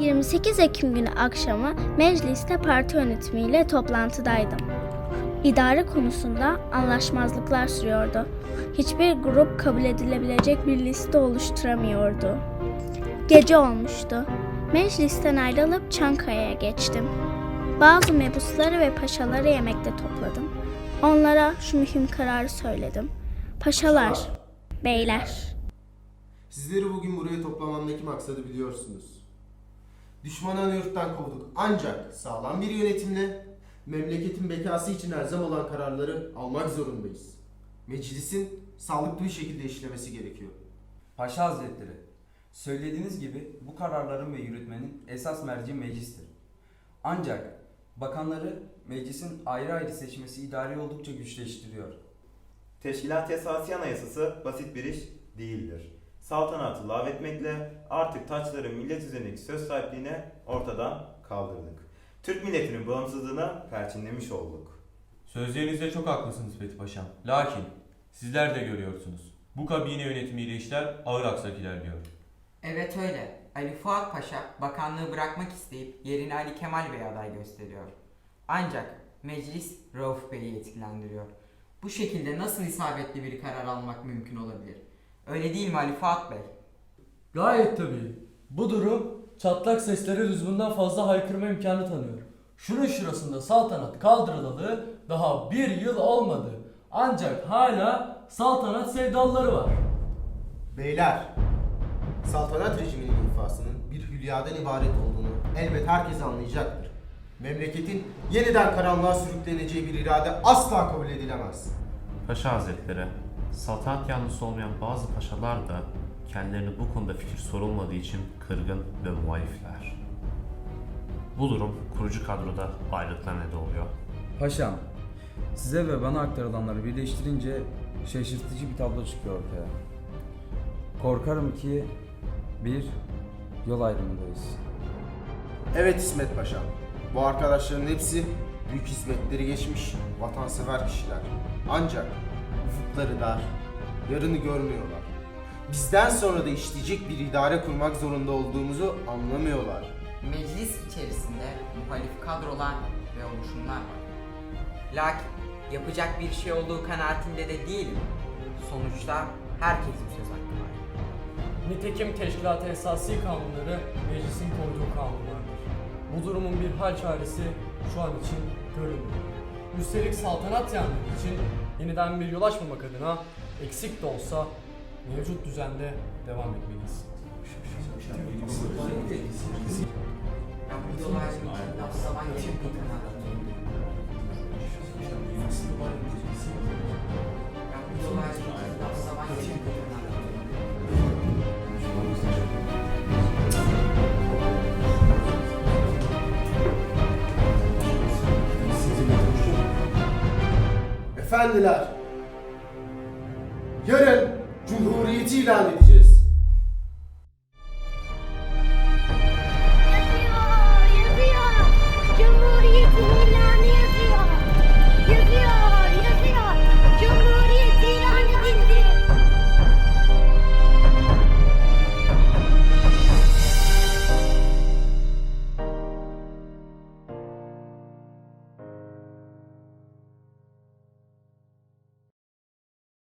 28 Ekim günü akşamı mecliste parti yönetimiyle toplantıdaydım. İdare konusunda anlaşmazlıklar sürüyordu. Hiçbir grup kabul edilebilecek bir liste oluşturamıyordu. Gece olmuştu. Meclisten ayrılıp Çankaya'ya geçtim. Bazı mebusları ve paşaları yemekte topladım. Onlara şu mühim kararı söyledim. Paşalar, beyler, Sizleri bugün buraya toplamamdaki maksadı biliyorsunuz. Düşmanı yurttan kovduk ancak sağlam bir yönetimle memleketin bekası için erzem olan kararları almak zorundayız. Meclisin sağlıklı bir şekilde işlemesi gerekiyor. Paşa Hazretleri, söylediğiniz gibi bu kararların ve yürütmenin esas merci meclistir. Ancak bakanları meclisin ayrı ayrı seçmesi idareyi oldukça güçleştiriyor. Teşkilat Esası Anayasası basit bir iş değildir. Saltanatı lağvetmekle artık taçların millet üzerindeki söz sahipliğine ortadan kaldırdık. Türk milletinin bağımsızlığını perçinlemiş olduk. Sözlerinizde çok haklısınız Fethi Paşam. Lakin sizler de görüyorsunuz. Bu kabine yönetimiyle işler ağır aksak ilerliyor. Evet öyle. Ali Fuat Paşa bakanlığı bırakmak isteyip yerine Ali Kemal Bey aday gösteriyor. Ancak meclis Rauf Bey'i etkilendiriyor. Bu şekilde nasıl isabetli bir karar almak mümkün olabilir? Öyle değil mi Ali Fuat Bey? Gayet tabii. Bu durum çatlak sesleri lüzumundan fazla haykırma imkanı tanıyor. Şunun şurasında saltanat kaldırılalı daha bir yıl olmadı. Ancak hala saltanat sevdalıları var. Beyler, saltanat rejiminin infasının bir hülyadan ibaret olduğunu elbet herkes anlayacaktır. Memleketin yeniden karanlığa sürükleneceği bir irade asla kabul edilemez. Paşa Hazretleri, saltanat yanlısı olmayan bazı paşalar da kendilerine bu konuda fikir sorulmadığı için kırgın ve muhalifler. Bu durum kurucu kadroda ayrılıklar neden oluyor. Paşam, size ve bana aktarılanları birleştirince şaşırtıcı bir tablo çıkıyor ortaya. Korkarım ki bir yol ayrımındayız. Evet İsmet Paşa, bu arkadaşların hepsi büyük hizmetleri geçmiş, vatansever kişiler. Ancak ufukları dar, yarını görmüyorlar. Bizden sonra da işleyecek bir idare kurmak zorunda olduğumuzu anlamıyorlar. Meclis içerisinde muhalif kadrolar ve oluşumlar var. Lakin yapacak bir şey olduğu kanaatinde de değilim. Sonuçta herkesin söz hakkı var. Nitekim Teşkilat-ı Esası kanunları meclisin koyduğu kanunlardır. Bu durumun bir hal çaresi şu an için görünmüyor. Üstelik saltanat yandığı için yeniden bir yol açmamak adına eksik de olsa mevcut düzende devam etmeliyiz. Bu yol ayrımında zaman Efendiler, yarın Cumhuriyeti ilan edeceğiz.